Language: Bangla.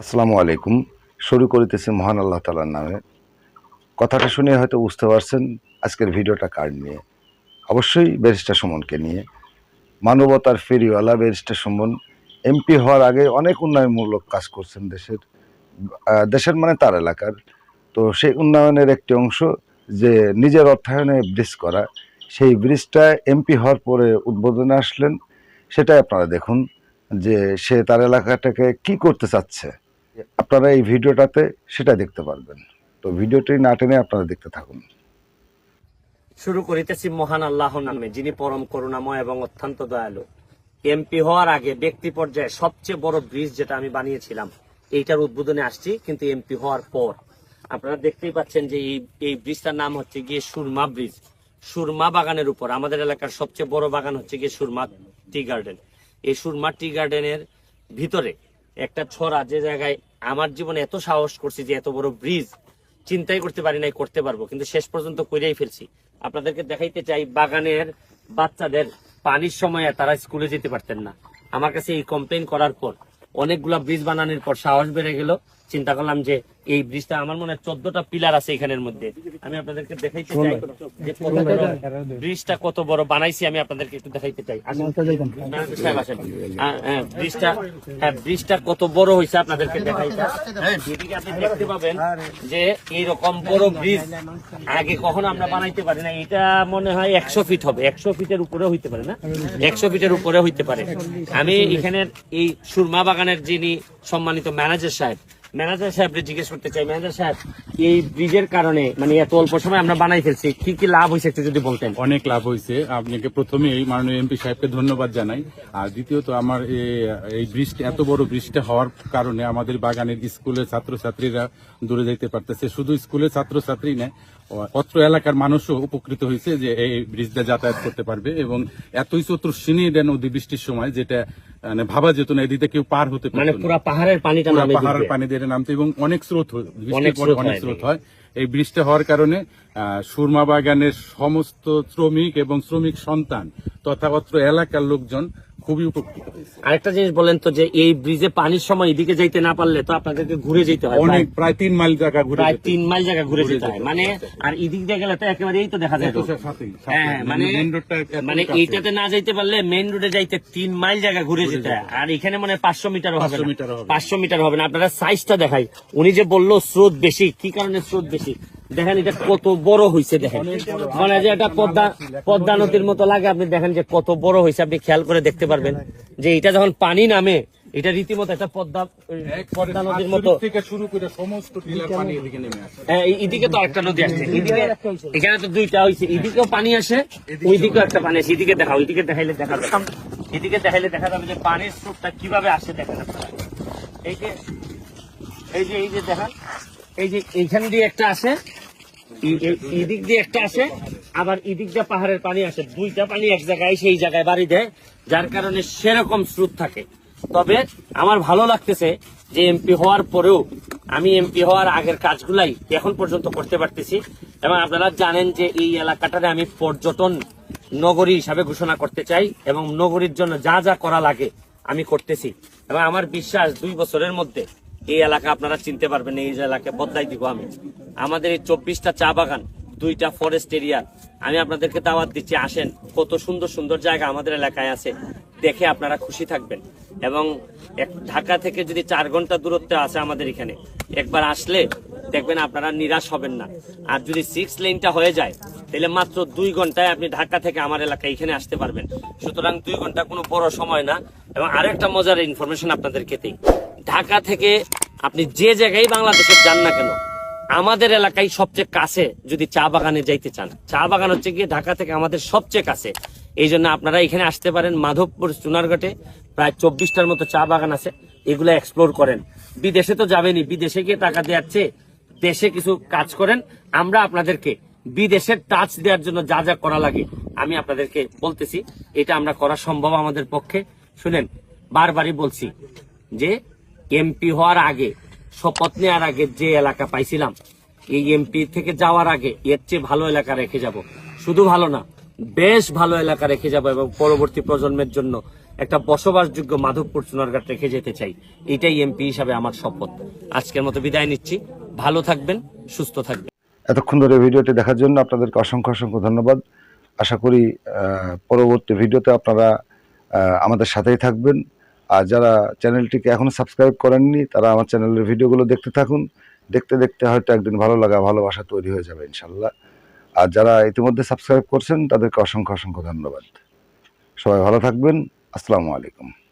আসসালামু আলাইকুম। শুরু করিতেছি মহান আল্লাহ তালার নামে। কথাটা শুনে হয়তো বুঝতে পারছেন আজকের ভিডিওটা কার নিয়ে। অবশ্যই ব্যারিস্টার সুমনকে নিয়ে। মানবতার ফেরিওয়ালা ব্যারিস্টার সুমন, এমপি হওয়ার আগে অনেক উন্নয়নমূলক কাজ করছেন দেশের দেশের মানে তার এলাকার। তো সেই উন্নয়নের একটি অংশ যে নিজের অর্থায়নে ব্রিজ করা, সেই ব্রিজটা এমপি হওয়ার পরে উদ্বোধনে আসলেন। সেটাই আপনারা দেখুন যে সে তার এলাকাটাকে কি করতে চাচ্ছে। আপনারা এই ভিডিওটাতে সেটা দেখতে পারবেন। তো ভিডিওটি না টেনে আপনারা দেখতে থাকুন। শুরু করিতেছি মহান আল্লাহ নামে, যিনি পরম করুণাময় এবং অত্যন্ত দয়ালু। এমপি হওয়ার আগে ব্যক্তি পর্যায়ে সবচেয়ে বড় ব্রিজ যেটা আমি বানিয়েছিলাম, এইটার উদ্বোধনে আসছি, কিন্তু এমপি হওয়ার পর। আপনারা দেখতেই পাচ্ছেন যে এই এই ব্রিজটার নাম হচ্ছে গিয়ে সুরমা ব্রিজ। সুরমা বাগানের উপর, আমাদের এলাকার সবচেয়ে বড় বাগান হচ্ছে গিয়ে সুরমা টি গার্ডেন। এই সুরমা টি গার্ডেনের ভিতরে একটা ছড়া যে জায়গায় আমার জীবনে এত সাহস করছি যে এত বড় ব্রিজ চিন্তাই করতে পারি নাই, করতে পারব। কিন্তু শেষ পর্যন্ত করিয়াই ফেলছি। আপনাদেরকে দেখাইতে চাই, বাগানের বাচ্চাদের পানির সময় তারা স্কুলে যেতে পারতেন না। আমার কাছে এই কমপ্লেন করার পর অনেকগুলা ব্রিজ বানানোর পর সাহস বেড়ে গেল। চিন্তা করলাম যে এই ব্রিজটা আমার মনে হয় চোদ্দটা পিলার আছে এখানের মধ্যে। আমি আপনাদেরকে দেখাইতে চাই যে কত বড় ব্রিজটা কত বড় বানাইছি আমি আপনাদেরকে একটু দেখাইতে চাই। আহ, হ্যাঁ, ব্রিজটা হ্যাঁ ব্রিজটা কত বড় হয়েছে আপনাদেরকে এদিকে আপনি দেখতে পাবেন যে এইরকম বড় ব্রিজ আগে কখনো আমরা বানাইতে পারি না এটা মনে হয় একশো ফিট হবে। একশো ফিটের উপরে হইতে পারে না? একশো ফিটের উপরে হইতে পারে। আমি এখানের এই সুরমা বাগানের যিনি সম্মানিত ম্যানেজার সাহেব ম্যানেজার সাহেবকে জিজ্ঞেস করতে চাই, ম্যানেজার সাহেব, এই ব্রিজের কারণে মানে এত অল্প সময় আমরা বানাই ফেলছি, কি কি লাভ হয়েছে একটু যদি বলতেন? অনেক লাভ হয়েছে। আপনাকে প্রথমে এই মাননীয় এমপি সাহেবকে ধন্যবাদ জানাই। আর দ্বিতীয়ত, আমার এই বৃষ্টি এত বড় বৃষ্টি হওয়ার কারণে আমাদের বাগানের স্কুলের ছাত্রছাত্রীরা দূরে যেতে পারতেছে। শুধু স্কুলের ছাত্রছাত্রী নয় অত্র এলাকার মানুষও উপকৃত হয়েছে যে এই ব্রিজটা যাতায়াত করতে পারবে। এবং এতই চতুর্শ্রেণী দেন নদী বৃষ্টির সময়, যেটা মানে ভাবা যেত না এদিকে কেউ পার হতে পারে পুরো না। পুরা পাহাড়ের পানিটা পুরা পাহাড়ের পানি দিয়ে নামতে এবং অনেক স্রোত বৃষ্টির অনেক স্রোত অনেক হয়। এই বৃষ্টি হওয়ার কারণে আহ, সুরমা বাগানের সমস্ত শ্রমিক এবং শ্রমিক সন্তান তথা অত্র এলাকার লোকজন খুবই উপকৃত হয়েছে। আরেকটা জিনিস বলেন তো যে এই ব্রিজে পানির সময় এদিকে যাইতে না পারলে তো আপনাদেরকে ঘুরে যেতে হয় অনেক প্রায়- তিন মাইল জায়গা ঘুরে প্রায় তিন মাইল জায়গা ঘুরে যেতে হয়। মানে আর এদিক দিয়ে গেলে তো একেবারে এই তো দেখা যায়। হ্যাঁ মানে এত মানে এইটাতে না যাইতে পারলে মেইন রোডে যাইতে তিন মাইল জায়গা ঘুরে যেতে হয়। আর এখানে মনে পাঁচশো মিটার হবে 500 না। মিটারও হবে না। পাঁচশো মিটার হবে না। আপনারা সাইজটা দেখাই। উনি যে বলল স্রোত বেশি কি কারণে স্রোত বেশি? দেখেন এটা কত বড় হয়েছে দেখেন। মানে যে এটা পদ্মা পদ্মা নদীর মতো লাগে আপনি দেখেন যে কত বড় হয়েছে আপনি খেয়াল করে দেখতে পারবেন যে এটা যখন পানি নামে এটা রীতিমতো একটা পদ্মা পদ্মা নদীর মতো। থেকে শুরু করে সমস্ত পানি এদিকে নেমে আসে। হ্যাঁ, এদিকে তো একটা নদী আসছে। এদিকে এখানে তো দুইটা হয়েছে এদিকেও পানি আসে ওইদিকেও একটা পানি আসে। এদিকে দেখা ওইদিকে দেখাইলে দেখা যাবে। এদিকে দেখাইলে দেখা যাবে যে পানির স্রোতটা কীভাবে আসে দেখেন আপনারা। এই যে এই যে এই যে দেখেন এই যে এইখান দিয়ে একটা আসে এদিক দিয়ে একটা আসে আবার এদিক দিয়ে পাহাড়ের পানি আসে দুইটা পানি এক জায়গায়, সেই জায়গায় বাড়ি দেয়, যার কারণে সেরকম স্রোত থাকে। তবে আমার ভালো লাগতেছে যে এমপি হওয়ার পরেও আমি এমপি হওয়ার আগের কাজগুলাই এখন পর্যন্ত করতে পারতেছি এবং আপনারা জানেন যে এই এলাকাটারে আমি পর্যটন নগরী হিসাবে ঘোষণা করতে চাই এবং নগরীর জন্য যা যা করা লাগে আমি করতেছি। এবং আমার বিশ্বাস দুই বছরের মধ্যে এই এলাকা আপনারা চিনতে পারবেন, এই এলাকা বদলাই দিব আমি। আমাদের এই চব্বিশটা চা বাগান, দুইটা ফরেস্ট এরিয়া আমি আপনাদেরকে দাওয়াত দিচ্ছি, আসেন। কত সুন্দর সুন্দর জায়গা আমাদের এলাকায় আছে, দেখে আপনারা খুশি থাকবেন। এবং ঢাকা থেকে যদি চার ঘণ্টা দূরত্বে আছে আমাদের এখানে, একবার আসলে দেখবেন আপনারা নিরাশ হবেন না। আর যদি সিক্স লেনটা হয়ে যায়, তাহলে মাত্র দুই ঘন্টায় আপনি ঢাকা থেকে আমার এলাকায় এখানে আসতে পারবেন। সুতরাং দুই ঘণ্টা কোনো বড় সময় না। এবং আরেকটা মজার ইনফরমেশন আপনাদেরকে দিই। ঢাকা থেকে আপনি যে জায়গায় বাংলাদেশে যান না কেন আমাদের এলাকায় সবচেয়ে কাছে যদি চা বাগানে যাইতে চান, চা বাগান হচ্ছে গিয়ে ঢাকা থেকে আমাদের সবচেয়ে কাছে। এই জন্য আপনারা এখানে আসতে পারেন মাধবপুর, চুনারঘাটে। প্রায় চব্বিশটার মতো চা বাগান আছে, এগুলো এক্সপ্লোর করেন। বিদেশে তো যাবেনই, বিদেশে গিয়ে টাকা দেওয়ার চেয়ে দেশে কিছু কাজ করেন। আমরা আপনাদেরকে বিদেশের টাচ দেওয়ার জন্য যা যা করা লাগে, আমি আপনাদেরকে বলতেছি, এটা আমরা করা সম্ভব আমাদের পক্ষে। শুনেন, বারবারই বলছি যে এমপি হওয়ার আগে শপথ নেওয়ার আগে যে এলাকা পাইছিলাম, এই এমপি থেকে যাওয়ার আগে এর চেয়ে ভালো এলাকা রেখে যাব। শুধু ভালো না, বেশ ভালো এলাকা রেখে যাব এবং পরবর্তী প্রজন্মের জন্য একটা বসবাসযোগ্য মাধবপুর চুনারঘাট রেখে যেতে চাই। এটাই এমপি হিসাবে আমার শপথ। আজকের মতো বিদায় নিচ্ছি। ভালো থাকবেন, সুস্থ থাকবেন। এতক্ষণ ধরে ভিডিওটি দেখার জন্য আপনাদেরকে অসংখ্য অসংখ্য ধন্যবাদ। আশা করি পরবর্তী ভিডিওতে আপনারা আমাদের সাথেই থাকবেন। আর যারা চ্যানেলটিকে এখনও সাবস্ক্রাইব করেননি, তারা আমার চ্যানেলের ভিডিওগুলো দেখতে থাকুন। দেখতে দেখতে হয়তো একদিন ভালো লাগা, ভালোবাসা তৈরি হয়ে যাবে, ইনশাল্লাহ। আর যারা ইতিমধ্যে সাবস্ক্রাইব করছেন, তাদেরকে অসংখ্য অসংখ্য ধন্যবাদ। সবাই ভালো থাকবেন। আসসালামু আলাইকুম।